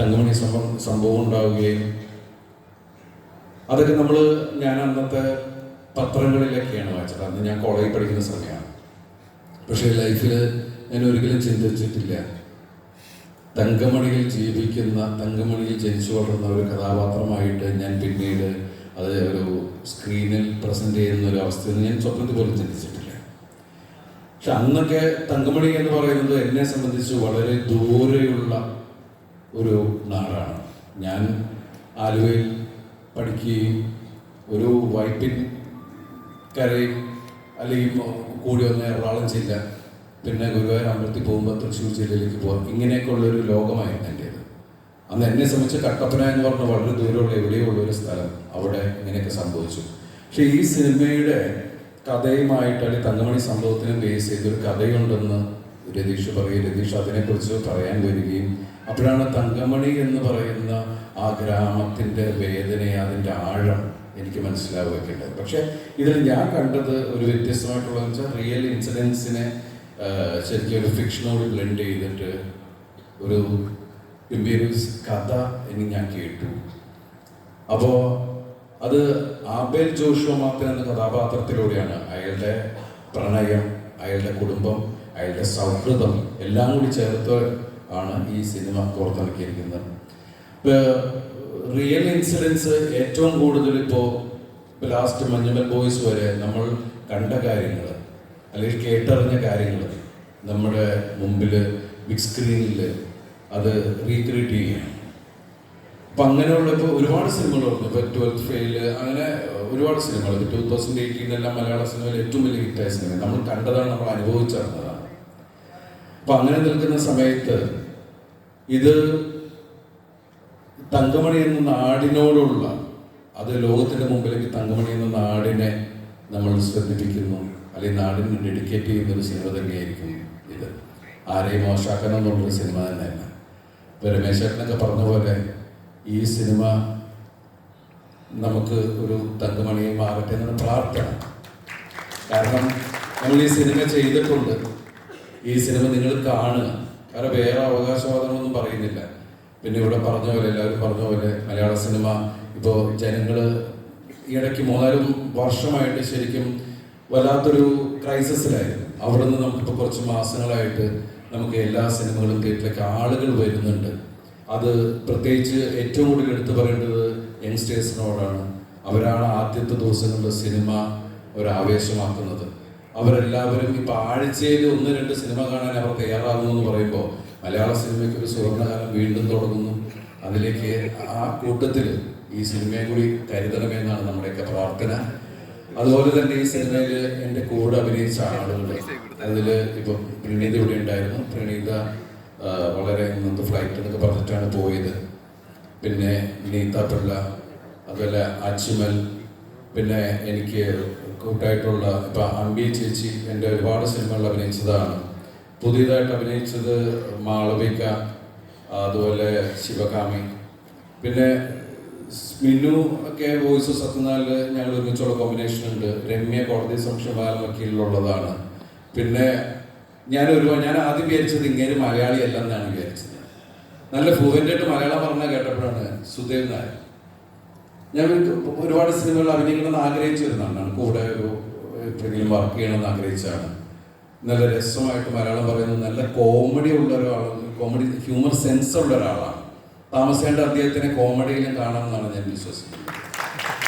തങ്കമണി സംഭവം സംഭവം ഉണ്ടാവുകയും അതൊക്കെ നമ്മൾ ഞാൻ അന്നത്തെ പത്രങ്ങളിലൊക്കെയാണ് വായിച്ചത്. അന്ന് ഞാൻ കോളേജിൽ പഠിക്കുന്ന സമയമാണ്. പക്ഷേ ലൈഫിൽ ഞാൻ ഒരിക്കലും ചിന്തിച്ചിട്ടില്ല. തങ്കമണിയിൽ ജീവിക്കുന്ന തങ്കമണിയിൽ ജനിച്ചു വളർന്ന ഒരു കഥാപാത്രമായിട്ട് ഞാൻ പിന്നീട് അത് ഒരു സ്ക്രീനിൽ പ്രസന്റ് ചെയ്യുന്ന ഒരു അവസ്ഥയിൽ ഞാൻ സ്വപ്നത്തിൽ പോലും ചിന്തിച്ചിട്ടില്ല. പക്ഷെ അന്നൊക്കെ തങ്കമണി എന്ന് പറയുന്നത് എന്നെ സംബന്ധിച്ച് വളരെ ദൂരെയുള്ള ഒരു നാടാണ്. ഞാൻ ആലുവയിൽ പഠിക്കുകയും ഒരു വൈപ്പിൻ കരയും അല്ലെങ്കിൽ കൂടി വന്ന എറണാകുളം ജില്ല പിന്നെ ഗുരുവായൂർ അമ്പലത്തിൽ പോകുമ്പോൾ തൃശ്ശൂർ ജില്ലയിലേക്ക് പോകാം ഇങ്ങനെയൊക്കെ ഉള്ളൊരു ലോകമായിരുന്നു എന്റേത് അന്ന് എന്നെ സംബന്ധിച്ച് കട്ടപ്പന എന്ന് പറഞ്ഞ വളരെ ദൂരമുള്ള എവിടെയോ ഉള്ള ഒരു സ്ഥലം അവിടെ ഇങ്ങനെയൊക്കെ സംഭവിച്ചു. പക്ഷേ ഈ സിനിമയുടെ കഥയുമായിട്ട് അല്ലെങ്കിൽ തങ്കമണി സംഭവത്തിനും ബേസ് ചെയ്തൊരു കഥയുണ്ടെന്ന് രതീഷ് പറയും. രതീഷ് അതിനെക്കുറിച്ച് പറയാൻ വരികയും അപ്പോഴാണ് തങ്കമണി എന്ന് പറയുന്ന ആ ഗ്രാമത്തിന്റെ വേദന അതിന്റെ ആഴം എനിക്ക് മനസ്സിലാവുകയൊക്കെ പക്ഷെ ഇതിൽ ഞാൻ കണ്ടത് ഒരു വ്യത്യസ്തമായിട്ടുള്ളതെന്ന് വെച്ചാൽ റിയൽ ഇൻസിഡൻസിനെ ശരിക്കും ഒരു ഫിക്ഷനോട് ബ്ലെൻഡ് ചെയ്തിട്ട് ഒരു ഇമ്പീരിയസ് കഥ എന്ന് ഞാൻ കേട്ടു. അപ്പോൾ അത് ആബേൽ ജോഷുവ മാത്രം എന്ന കഥാപാത്രത്തിലൂടെയാണ്. അയാളുടെ പ്രണയം അയാളുടെ കുടുംബം അയാളുടെ സൗഹൃദം എല്ലാം കൂടി ചേർത്ത് ആണ് ഈ സിനിമ പുറത്തിറക്കിയിരിക്കുന്നത് റിയൽ ഇൻസിഡൻസ് ഏറ്റവും കൂടുതൽ ഇപ്പോൾ ലാസ്റ്റ് മഞ്ഞുമൽ ബോയ്സ് വരെ നമ്മൾ കണ്ട കാര്യങ്ങൾ അല്ലെങ്കിൽ കേട്ടറിഞ്ഞ കാര്യങ്ങൾ നമ്മുടെ മുമ്പിൽ ബിഗ് സ്ക്രീനിൽ അത് റീക്രിയേറ്റ് ചെയ്യുകയാണ്. അപ്പം അങ്ങനെയുള്ള ഇപ്പോൾ ഒരുപാട് സിനിമകളുണ്ട്. ഇപ്പോൾ ട്വൽത്ത് ഫെയിൽ അങ്ങനെ ഒരുപാട് സിനിമകൾ. ഇപ്പോൾ ടൂ തൗസൻഡ് എയ്റ്റീനിലെല്ലാം മലയാള സിനിമയിൽ ഏറ്റവും വലിയ ഹിറ്റായ സിനിമ. നമ്മൾ കണ്ടതാണ് നമ്മൾ അനുഭവിച്ചറിഞ്ഞതാണ്. അപ്പം അങ്ങനെ നിൽക്കുന്ന സമയത്ത് ഇത് തങ്കമണി എന്ന നാടിനോടുള്ള അത് ലോകത്തിന്റെ മുമ്പിലേക്ക് തങ്കമണി എന്ന നാടിനെ നമ്മൾ ശ്രദ്ധിപ്പിക്കുന്നു. അല്ലെങ്കിൽ നാടിന് ഡെഡിക്കേറ്റ് ചെയ്യുന്ന ഒരു സിനിമ തന്നെയായിരിക്കും ഇത്. ആരെയും മോശാക്കണം എന്നുള്ളൊരു സിനിമ തന്നെയാണ് ഇപ്പൊ രമേശ് പറഞ്ഞ പോലെ ഈ സിനിമ നമുക്ക് ഒരു തങ്കമണിയും മാറട്ടെ എന്നൊരു പ്രാർത്ഥന. കാരണം നമ്മൾ ഈ സിനിമ ചെയ്തിട്ടുണ്ട്. ഈ സിനിമ നിങ്ങൾ കാണുക. കാരണം വേറെ അവകാശവാദങ്ങളൊന്നും പറയുന്നില്ല. പിന്നെ ഇവിടെ പറഞ്ഞ പോലെ എല്ലാവരും പറഞ്ഞ പോലെ മലയാള സിനിമ ഇപ്പോൾ ജനങ്ങൾ ഇടയ്ക്ക് മൂന്നാലും വർഷമായിട്ട് ശരിക്കും വല്ലാത്തൊരു ക്രൈസിസിലായിരുന്നു. അവിടെ നിന്ന് നമുക്കിപ്പോൾ കുറച്ച് മാസങ്ങളായിട്ട് നമുക്ക് എല്ലാ സിനിമകളും തിയേറ്ററിലേക്ക് ആളുകൾ വരുന്നുണ്ട്. അത് പ്രത്യേകിച്ച് ഏറ്റവും കൂടുതൽ എടുത്തു പറയേണ്ടത് യങ്സ്റ്റേഴ്സിനോടാണ്. അവരാണ് ആദ്യത്തെ ദിവസങ്ങളിൽ സിനിമ ഒരു ആവേശമാക്കുന്നത് അവരെല്ലാവരും ഇപ്പൊ ആഴ്ചയിൽ ഒന്ന് രണ്ട് സിനിമ കാണാൻ അവർ തയ്യാറാകുന്നു എന്ന് പറയുമ്പോൾ മലയാള സിനിമയ്ക്ക് ഒരു സുവർണകാലം വീണ്ടും തുടങ്ങുന്നു. അതിലേക്ക് ആ കൂട്ടത്തിൽ ഈ സിനിമയെ കൂടി കരുതണമെന്നാണ് നമ്മുടെയൊക്കെ പ്രാർത്ഥന. അതുപോലെ തന്നെ ഈ സിനിമയിൽ എന്റെ കൂടെ അഭിനയിച്ച ആളുകൾ അതിൽ ഇപ്പം പ്രണീത ഇവിടെ ഉണ്ടായിരുന്നു. പ്രണീത വളരെ ഇന്നത്തെ ഫ്ലൈറ്റ് എന്നൊക്കെ പറഞ്ഞിട്ടാണ് പോയത്. പിന്നെ നീത്ത പിള്ള അതുപോലെ അച്ചുമൽ പിന്നെ എനിക്ക് കൂട്ടായിട്ടുള്ള ഇപ്പം അമ്പി ചേച്ചി എന്റെ ഒരുപാട് സിനിമകളിൽ അഭിനയിച്ചതാണ്. പുതിയതായിട്ട് അഭിനയിച്ചത് മാളവിക അതുപോലെ ശിവകാമി. പിന്നെ മിന്നു ഒക്കെ വോയിസ് സത്യനാല് ഞങ്ങൾ ഒരുമിച്ചുള്ള കോമ്പിനേഷൻ ഉണ്ട്. രമ്യ കോടതി സംശയപാലന കീഴിലുള്ളതാണ് പിന്നെ ഞാൻ ഒരു ഞാൻ ആദ്യം വിചാരിച്ചത് ഇങ്ങനെ മലയാളി അല്ലെന്നാണ് വിചാരിച്ചത്. നല്ല ഭൂവന്റെ ആയിട്ട് മലയാളം പറഞ്ഞ കേട്ടപ്പോഴാണ് സുദേവ് നായർ. ഞാൻ ഒരു- ഒരുപാട് സിനിമകൾ അഭിനയിക്കണമെന്ന് ആഗ്രഹിച്ചു വരുന്നതാണ് കൂടെ ഒരു എപ്പോഴെങ്കിലും വർക്ക് ചെയ്യണമെന്ന് ആഗ്രഹിച്ചാണ് നല്ല രസമായിട്ട് മലയാളം പറയുന്നത് നല്ല കോമഡി ഉള്ള ഒരാളാണ്. കോമഡി ഹ്യൂമർ സെൻസ് ഉള്ള ഒരാളാണ്. താമസേണ്ട അദ്ദേഹത്തിനെ കോമഡിയിലും കാണാമെന്നാണ് ഞാൻ വിശ്വസിക്കുന്നത്.